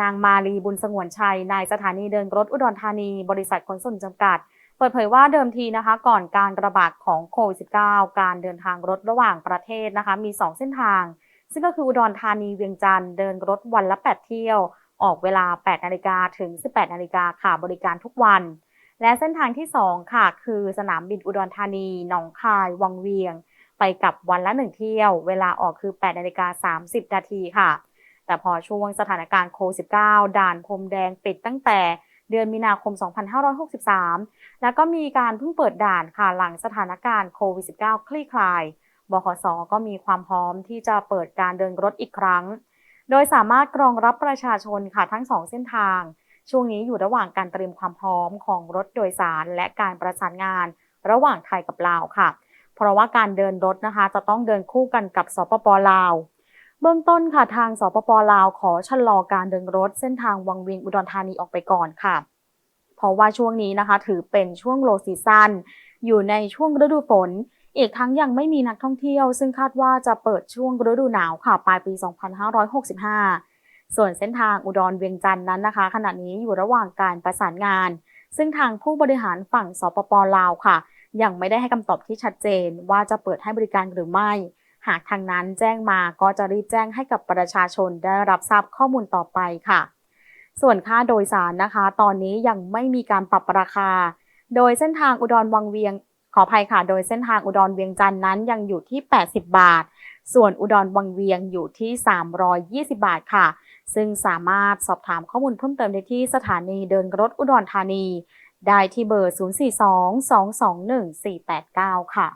นางมาลีบุญสงวนชัยนายสถานีเดินรถอุดรธานี บริษัทขนส่งจำกัด เปิดเผยว่าเดิมทีนะคะ ก่อนการระบาดของโควิด -19 การเดินทางรถระหว่างประเทศนะคะ มี 2 เส้นทาง ซึ่งก็คืออุดรธานีเวียงจันทร์เดินรถวันละ 8 เที่ยว ออกเวลา 8 นาฬิกาถึง 18 นาฬิกาค่ะบริการทุกวัน และเส้นทางที่ 2 ค่ะ คือสนามบินอุดรธานีหนองคาย วังเวียง ไปกลับวันละ 1 เที่ยว เวลาออกคือ 8 นาฬิกา 30 นาทีค่ะ แต่พอช่วงสถานการณ์โควิด -19 ด่านพรมแดงปิดตั้งแต่เดือนมีนาคม 2563 แล้วก็มีการเพิ่งเปิดด่านค่ะหลังสถานการณ์โควิด -19 คลี่คลาย บขส ก็มีความพร้อมที่จะเปิดการเดินรถอีกครั้ง โดยสามารถกรองรับประชาชนค่ะทั้ง2เส้นทาง ช่วงนี้อยู่ระหว่างการเตรียมความพร้อมของรถโดยสารและการประสานงาน ระหว่างไทยกับลาวค่ะ เพราะว่าการเดินรถนะคะจะต้องเดินคู่กันกับสปปลาว เบื้องต้นค่ะทางสปปลาวขอชะลอการเดินรถเส้นทางวังเวียงอุดรธานีออกไปก่อนค่ะ เพราะว่าช่วงนี้นะคะ ถือเป็นช่วงโลซีซันอยู่ในช่วงฤดูฝน อีกทั้งยังไม่มีนักท่องเที่ยว ซึ่งคาดว่าจะเปิดช่วงฤดูหนาวค่ะ ปลายปี 2565 ส่วนเส้นทางอุดรเวียงจันทร์นั้นนะคะ ขณะนี้อยู่ระหว่างการประสานงาน ซึ่งทางผู้บริหารฝั่งสปปลาวค่ะ ยังไม่ได้ให้คำตอบที่ชัดเจนว่าจะเปิดให้บริการหรือไม่ หากทางนั้นแจ้งมาก็จะรีบแจ้งให้กับประชาชนได้รับทราบข้อมูลต่อไปค่ะ ส่วนค่าโดยสารนะคะ ตอนนี้ยังไม่มีการปรับราคา โดยเส้นทางอุดรวังเวียง ขออภัยค่ะ โดยเส้นทางอุดรเวียงจันทร์นั้นยังอยู่ที่ 80 บาท ส่วนอุดรวังเวียงอยู่ที่ 320 บาทค่ะ ซึ่งสามารถสอบถามข้อมูลเพิ่มเติมได้ที่สถานีเดินรถอุดรธานี ได้ที่เบอร์ 042 221 489 ค่ะ